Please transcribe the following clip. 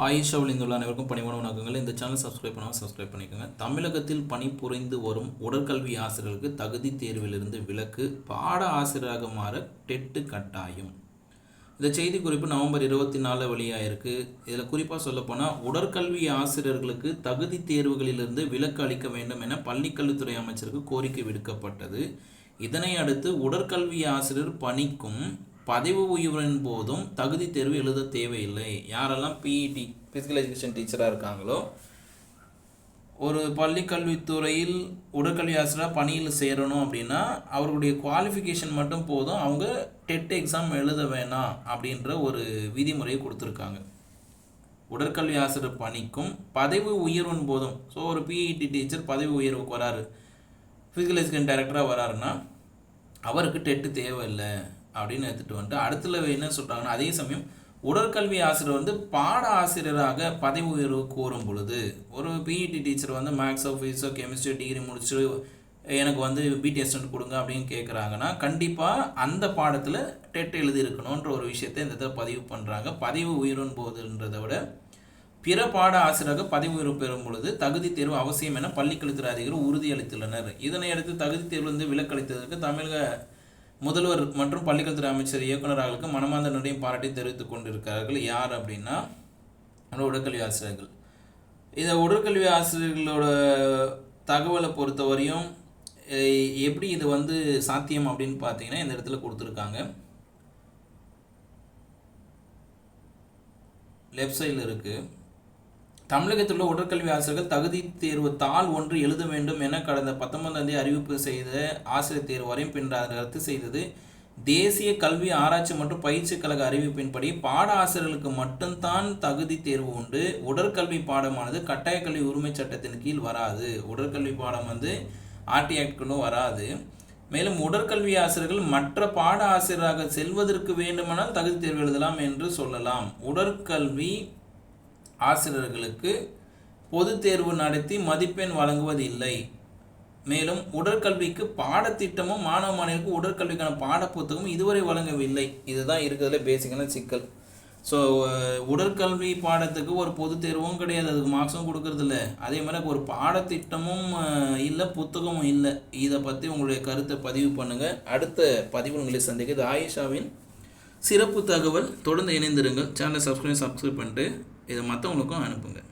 ஆயிஷாவில் இந்துள்ள அனைவருக்கும் பணிவான வணக்கங்கள். இந்த சேனல் சப்ஸ்கிரைப் பண்ணாமல் சப்ஸ்கிரைப் பண்ணிக்கோங்க. தமிழகத்தில் பணிபுரிந்து வரும் உடற்கல்வி ஆசிரியர்களுக்கு தகுதி தேர்விலிருந்து விலக்கு பாட ஆசிரியராக மாற டெட்டு கட்டாயம். இந்த செய்தி குறிப்பு நவம்பர் இருபத்தி நாலு வெளியாயிருக்கு. இதில் குறிப்பாக சொல்லப்போனால் உடற்கல்வி ஆசிரியர்களுக்கு தகுதி தேர்வுகளிலிருந்து விலக்கு அளிக்க வேண்டும் என பள்ளிக்கல்வித்துறை அமைச்சருக்கு கோரிக்கை விடுக்கப்பட்டது. இதனை அடுத்து உடற்கல்வி ஆசிரியர் பணிக்கும் பதவி உயர்வின் போதும் தகுதி தேர்வு எழுத தேவையில்லை. யாரெல்லாம் பிஇடி ஃபிசிக்கல் எஜுகேஷன் டீச்சராக இருக்காங்களோ ஒரு பள்ளி கல்வித்துறையில் உடற்கல்வி ஆசிரியராக பணியில் சேரணும் அப்படின்னா அவர்களுடைய குவாலிஃபிகேஷன் மட்டும் போதும். அவங்க டெட் எக்ஸாம் எழுத வேணாம் அப்படின்ற ஒரு விதிமுறையை கொடுத்துருக்காங்க. உடற்கல்வி ஆசிரியர் பணிக்கும் பதவி உயர்வின் போதும். ஸோ ஒரு பிஇடி டீச்சர் பதவி உயர்வுக்கு வராரு. ஃபிசிக்கல் எஜுகேஷன் டைரக்டராக வராருன்னா அவருக்கு டெட்டு தேவையில்லை. அப்படின்னு எடுத்துகிட்டு வந்துட்டு அடுத்துல என்ன சொல்கிறாங்கன்னா அதே சமயம் உடற்கல்வி ஆசிரியர் வந்து பாட ஆசிரியராக பதவி உயர்வு கோரும் பொழுது ஒரு பிஇடி டீச்சர் வந்து மேக்ஸோ ஃபிசிக்ஸோ கெமிஸ்ட்ரி டிகிரி முடிச்சுட்டு எனக்கு வந்து பிடிஎஸ்டன் கொடுங்க அப்படின்னு கேட்குறாங்கன்னா கண்டிப்பாக அந்த பாடத்தில் டெட் எழுதியிருக்கணுன்ற ஒரு விஷயத்தை இந்த இதில் பதிவு பண்ணுறாங்க பதிவு உயரும் போதுன்றதை விட பிற பாட ஆசிரியராக பதவி உயர்வு பெறும் பொழுது தகுதி தேர்வு அவசியம் என பள்ளிக்கல்வித்துறை அதிகாரி உறுதியளித்துள்ளனர். இதனை அடுத்து தகுதி தேர்விலிருந்து விலக்களித்ததற்கு தமிழக முதல்வர் மற்றும் பள்ளிக்கல்வித்துறை அமைச்சர் இயக்குநர்களுக்கு மனமார்ந்த நன்றியும் பாராட்டி தெரிவித்துக் கொண்டிருக்கிறார்கள். யார் அப்படின்னா நம்ம உடற்கல்வி ஆசிரியர்கள். இதை உடற்கல்வி ஆசிரியர்களோட தகவலை பொறுத்தவரையும் எப்படி இது வந்து சாத்தியம் அப்படின்னு பார்த்தீங்கன்னா இந்த இடத்துல கொடுத்துருக்காங்க. லெஃப்ட் சைடில் இருக்குது தமிழகத்தில் உள்ள உடற்கல்வி ஆசிரியர்கள் தகுதி தேர்வு தாள் ஒன்று எழுத வேண்டும் என கடந்த பத்தொன்பதாம் தேதி அறிவிப்பு செய்த ஆசிரியர் தேர்வு வரையும் பின்னர் அதை ரத்து செய்தது. தேசிய கல்வி ஆராய்ச்சி மற்றும் பயிற்சி கழக அறிவிப்பின்படி பாட ஆசிரியர்களுக்கு மட்டும்தான் தகுதி தேர்வு உண்டு. உடற்கல்வி பாடமானது கட்டாய கல்வி உரிமை சட்டத்தின் கீழ் வராது. உடற்கல்வி பாடம் வந்து ஆர்டி ஆக்டுக்கும் வராது. மேலும் உடற்கல்வி ஆசிரியர்கள் மற்ற பாட ஆசிரியராக செல்வதற்கு வேண்டுமானால் தகுதி தேர்வு எழுதலாம் என்று சொல்லலாம். உடற்கல்வி ஆசிரியர்களுக்கு பொது தேர்வு நடத்தி மதிப்பெண் வழங்குவதில்லை. மேலும் உடற்கல்விக்கு பாடத்திட்டமும் மாணவ மாணவிக்கு உடற்கல்விக்கான பாடப்புத்தகமும் இதுவரை வழங்கவில்லை. இதுதான் இருக்கிறதுல பேசிக்கான சிக்கல். ஸோ உடற்கல்வி பாடத்துக்கு ஒரு பொதுத் தேர்வும் கிடையாது. அதுக்கு மார்க்ஸும் கொடுக்கறதில்ல. அதே மாதிரி ஒரு பாடத்திட்டமும் இல்லை புத்தகமும் இல்லை. இதை பற்றி உங்களுடைய கருத்தை பதிவு பண்ணுங்கள் அடுத்த பதிவு உங்களை சந்திக்கிறது ஆயிஷாவின் சிறப்பு தகவல் தொடர்ந்து இணைந்திருங்கள். சேனலை சப்ஸ்கிரைப் சப்ஸ்கிரைப் பண்ணிட்டு இதை மற்றவங்களுக்கும் அனுப்புங்கள்